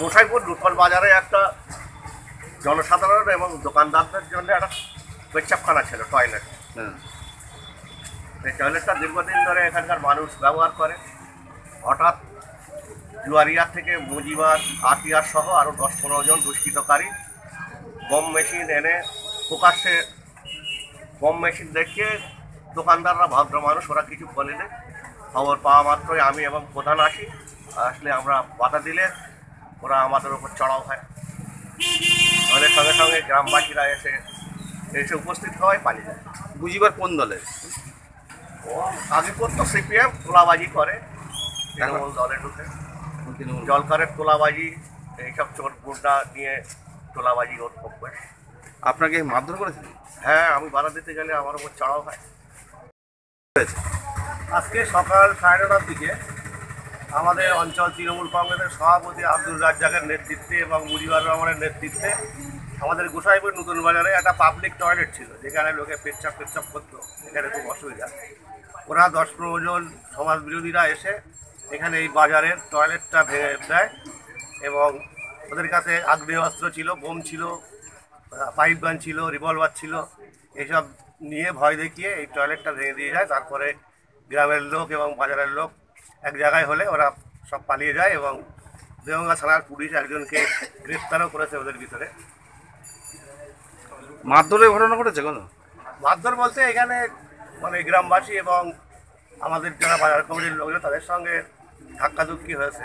গোসাইপুর লুটপাল বাজারে একটা জনসাধারণ এবং দোকানদারদের জন্য একটা পেচ্ছাপখানা ছিল টয়লেট হ্যাঁ। এই টয়লেটটা দীর্ঘদিন ধরে এখানকার মানুষ ব্যবহার করে। হঠাৎ জুয়ারিয়ার থেকে মুজিবার আতিয়ার সহ আরও দশ পনেরো জন দুষ্কৃতকারী বম মেশিন এনে প্রকাশ্যে বম মেশিন দেখিয়ে দোকানদাররা ভদ্র মানুষ ওরা কিছু বলেনি খবর পাওয়া মাত্রই আমি এবং প্রধান আসি। আসলে আমরা বাধা দিলে ওরা আমাদের উপর চড়াও হয়। আমাদের সঙ্গে সঙ্গে গ্রামবাসীরা এসে এসে উপস্থিত হওয়ায় পালিয়ে যায়। বুঝিবার কোন দলের ও আগে করতো সিপিএম তোলাবাজি করে। তৃণমূল দলে ঢুকে। তৃণমূল। জলকারের তোলাবাজি এইসব চোর গুন্ডা নিয়ে তোলাবাজি ওর অভ্যাস। আপনাকে মারধর করেছিলেন হ্যাঁ আমি বাধা দিতে গেলে আমার উপর চড়াও হয়। আজকে সকাল সাড়ে নটার দিকে আমাদের অঞ্চল তৃণমূল কংগ্রেসের সভাপতি আব্দুল রাজ্জাকের নেতৃত্বে এবং মুজিবুর রহমানের নেতৃত্বে আমাদের গোসাইপুর নতুন বাজারে একটা পাবলিক টয়লেট ছিল, যেখানে লোকে পেচ্ছাপ পেচ্ছাপ করতো। এখানে খুব অসুবিধা। ওরা দশ পনেরো জন সমাজ বিরোধীরা এসে এখানে এই বাজারের টয়লেটটা ভেঙে দেয় এবং ওদের কাছে আগ্নেয়াস্ত্র ছিল, বোম ছিল পাইপ গান ছিল রিভলভার ছিল, এসব নিয়ে ভয় দেখিয়ে এই টয়লেটটা ভেঙে দিয়ে যায়। তারপরে গ্রামের লোক এবং বাজারের লোক এক জায়গায় হলে ওরা সব পালিয়ে যায় এবং দেওয়া থানার পুলিশ একজনকে গ্রেপ্তারও করেছে ওদের ভিতরে। মারধরের ঘটনা ঘটেছে কোনো? মারধর বলতে এখানে মানে গ্রামবাসী এবং আমাদের যারা বাজার কমিটির লোকজন তাদের সঙ্গে ধাক্কাধুক্কি হয়েছে।